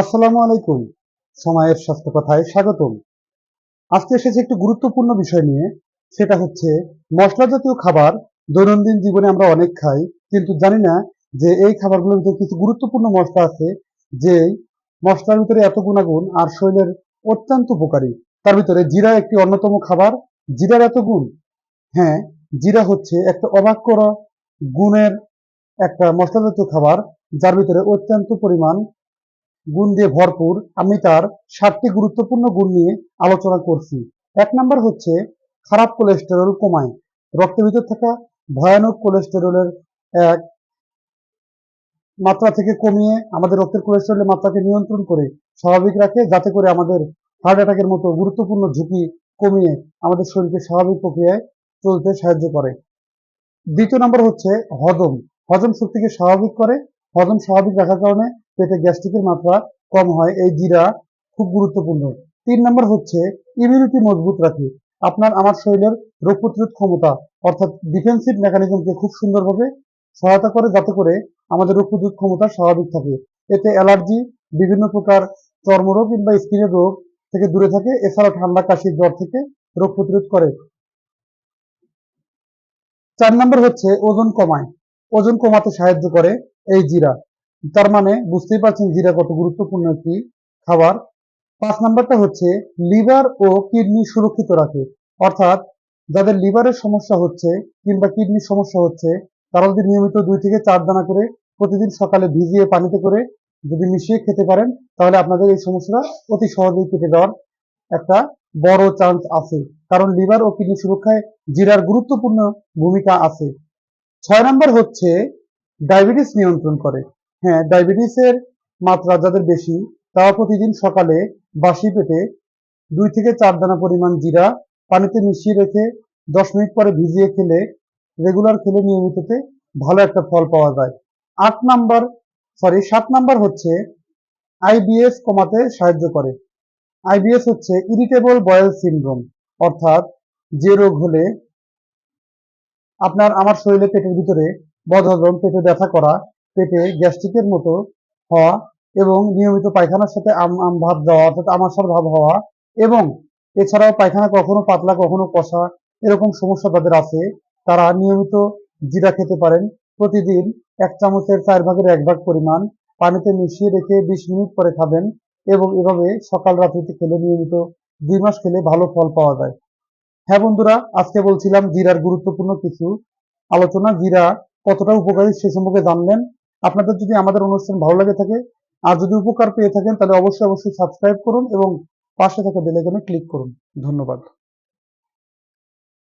আসসালামু আলাইকুম। সময়ের স্বাস্থ্য কথায় স্বাগতম। আজকে এসেছে একটি গুরুত্বপূর্ণ বিষয় নিয়ে। সেটা হচ্ছে মশলা জাতীয় খাবার দৈনন্দিন জীবনে আমরা অনেক খাই, কিন্তু জানি না যে এই খাবারগুলোর ভিতরে কিছু গুরুত্বপূর্ণ মশলা আছে যে মশলার ভিতরে এত গুণাগুণ আর শরীরের অত্যন্ত উপকারী। তার ভিতরে জিরা একটি অন্যতম খাবার। জিরার এত গুণ? হ্যাঁ জিরা হচ্ছে একটা অবাক করা গুণের একটা মশলা জাতীয় খাবার, যার ভিতরে অত্যন্ত পরিমাণ গুণ দিয়ে ভরপুর, আমি তার সাতটি গুরুত্বপূর্ণ গুণ নিয়ে আলোচনা করছি। এক নাম্বার হচ্ছে খারাপ কোলেস্টেরল কমায়। রক্তের ভিতর থাকা ভয়ানক কোলেস্টেরলের এক মাত্রা থেকে কমিয়ে আমাদের রক্তের কোলেস্টেরলের মাত্রাকে নিয়ন্ত্রণ করে স্বাভাবিক রাখে, যাতে করে আমাদের হার্ট অ্যাটাকের মতো গুরুত্বপূর্ণ ঝুঁকি কমিয়ে আমাদের শরীরকে স্বাভাবিক প্রক্রিয়ায় চলতে সাহায্য করে। দ্বিতীয় নম্বর হচ্ছে হজম। হজম শক্তিকে স্বাভাবিক করে। হজম স্বাভাবিক রাখার কারণে পেটে গ্যাস্ট্রিকের মাত্রা কম হয়, এই জিরা খুব গুরুত্বপূর্ণ। তিন নম্বর হচ্ছে ইমিউনিটি মজবুত রাখে। আপনার, আমার শরীরের রোগ প্রতিরোধ ক্ষমতা, অর্থাৎ ডিফেন্সিভ মেকানিজমকে খুব সুন্দরভাবে সহায়তা করে, যাতে করে আমাদের রোগ প্রতিরোধ ক্ষমতা স্বাভাবিক থাকে। এতে অ্যালার্জি, বিভিন্ন প্রকার চর্মরোগ কিংবা স্কিনের রোগ থেকে দূরে থাকে। এছাড়া ঠান্ডা কাশি জ্বর থেকে রোগ প্রতিরোধ করে। চার নম্বর হচ্ছে ওজন কমায়। ওজন কমাতে সাহায্য করে এই জিরা। তার মানে বুঝতেই পারছেন জিরা কত গুরুত্বপূর্ণ একটি খাবার। পাঁচ নাম্বারটা হচ্ছে লিভার ও কিডনি সুরক্ষিত রাখে। অর্থাৎ যাদের লিভারের সমস্যা হচ্ছে কিংবা কিডনির সমস্যা হচ্ছে, তারা যদি নিয়মিত দুই থেকে চার দানা করে প্রতিদিন সকালে ভিজিয়ে পানিতে করে যদি মিশিয়ে খেতে পারেন, তাহলে আপনাদের এই সমস্যাটা অতি সহজেই কেটে দেওয়ার একটা বড় চান্স আছে। কারণ লিভার ও কিডনি সুরক্ষায় জিরার গুরুত্বপূর্ণ ভূমিকা আছে। ছয় নম্বর হচ্ছে ডায়াবেটিস নিয়ন্ত্রণ করে। হ্যাঁ ডায়াবেটিসের মাত্রা যাদের বেশি, তারা প্রতিদিন সকালে বাসি পেটে দুই থেকে চার দানা পরিমাণ জিরা পানিতে মিশিয়ে রেখে দশ মিনিট পরে ভিজিয়ে খেলে রেগুলার খেলে নিয়মিততে ভালো একটা ফল পাওয়া যায়। আট নাম্বার সরি সাত নাম্বার হচ্ছে আইবিএস কমাতে সাহায্য করে। আইবিএস হচ্ছে ইরিটেবল বয়েল সিনড্রোম, অর্থাৎ যে রোগ হলে আপনার আমার শরীরে পেটের ভিতরে বদহজম, পেটে ব্যথা করা পেটে গ্যাস্ট্রিকের মতো হওয়া এবং নিয়মিত পায়খানার সাথে আম ভাব দেওয়া অর্থাৎ আমাশার ভাব হওয়া এবং এছাড়াও পায়খানা কখনো পাতলা, কখনো কষা এরকম সমস্যা তাদের আছে। তারা নিয়মিত জিরা খেতে পারেন। প্রতিদিন এক চামচের চার ভাগের এক ভাগ পরিমাণ পানিতে মিশিয়ে রেখে বিশ মিনিট পরে খাবেন এবং এভাবে সকাল রাত্রিতে খেলে নিয়মিত দুই মাস খেলে ভালো ফল পাওয়া যায়। হ্যাঁ বন্ধুরা, আজকে বলছিলাম জিরার গুরুত্বপূর্ণ কিছু আলোচনা। জিরা কতটা উপকারী সে সম্পর্কে জানলেন। আপনাদের যদি আমাদের অনুষ্ঠান ভালো লাগে থাকে, আর যদি উপকার পেয়ে থাকেন, তাহলে অবশ্যই অবশ্যই সাবস্ক্রাইব করুন এবং পাশে থাকা বেলাইকনে ক্লিক করুন। ধন্যবাদ।